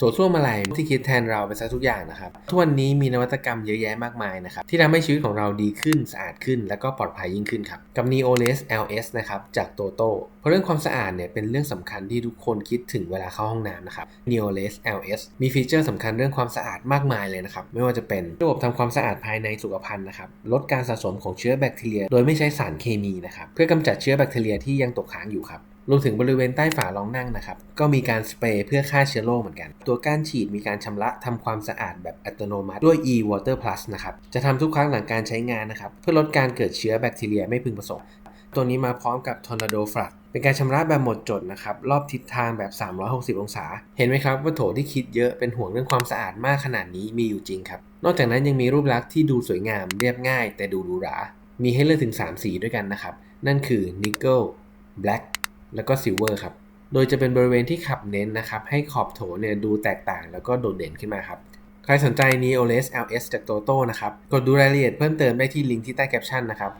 โถส้วมอะไรที่คิดแทนเราไปซะทุกอย่างนะครับ ทุกวันนี้มีนวัตกรรมเยอะแยะมากมายนะครับ ที่ทำให้ชีวิตของเราดีขึ้นสะอาดขึ้น และก็ปลอดภัยยิ่งขึ้นครับ กับ Neoless LS นะครับจาก Toto เพราะเรื่องความสะอาดเนี่ยเป็นเรื่องสำคัญที่ทุกคนคิดถึงเวลาเข้าห้องน้ำนะครับ Neoless LS มีฟีเจอร์สำคัญเรื่องความสะอาดมากมายเลยนะครับ ไม่ว่าจะเป็นระบบทำความสะอาดภายในสุขภัณฑ์นะครับลดการสะสมของเชื้อแบคทีเรีย โดยไม่ใช้สารเคมีนะครับเพื่อกำจัดเชื้อแบคทีเรียที่ยังตกค้างอยู่ครับ รวมถึงบริเวณใต้ฝารองนั่งนะครับ ก็มีการสเปรย์เพื่อฆ่าเชื้อโรคเหมือนกัน ตัวก้านฉีดมีการชำระทำความสะอาดแบบอัตโนมัติด้วย e-water plus นะครับ จะทำทุกครั้งหลังการใช้งานนะครับ เพื่อลดการเกิดเชื้อแบคทีเรียไม่พึงประสงค์ ตัวนี้มาพร้อมกับ Tornado Flush เป็นการชำระแบบหมดจดนะครับ รอบทิศทางแบบ 360 องศา เห็นไหมครับว่าโถที่คิดเยอะเป็นห่วงเรื่องความสะอาดมากขนาดนี้มีอยู่จริงครับ นอกจากนั้นยังมีรูปลักษณ์ที่ดูสวยงามเรียบง่าย แต่ดูหรูหรา มีให้เลือกถึง 3 สีด้วยกันนะครับ นั่นคือ Nickel Black แล้วก็ซิลเวอร์ครับ โดยจะเป็นบริเวณที่ขับเน้นนะครับ ให้ขอบโถเนี่ยดูแตกต่างแล้วก็โดดเด่นขึ้นมาครับ ใครสนใจ Neoless LS จาก Toto นะครับ กดดูรายละเอียดเพิ่มเติมได้ที่ลิงก์ที่ใต้แคปชั่นนะครับ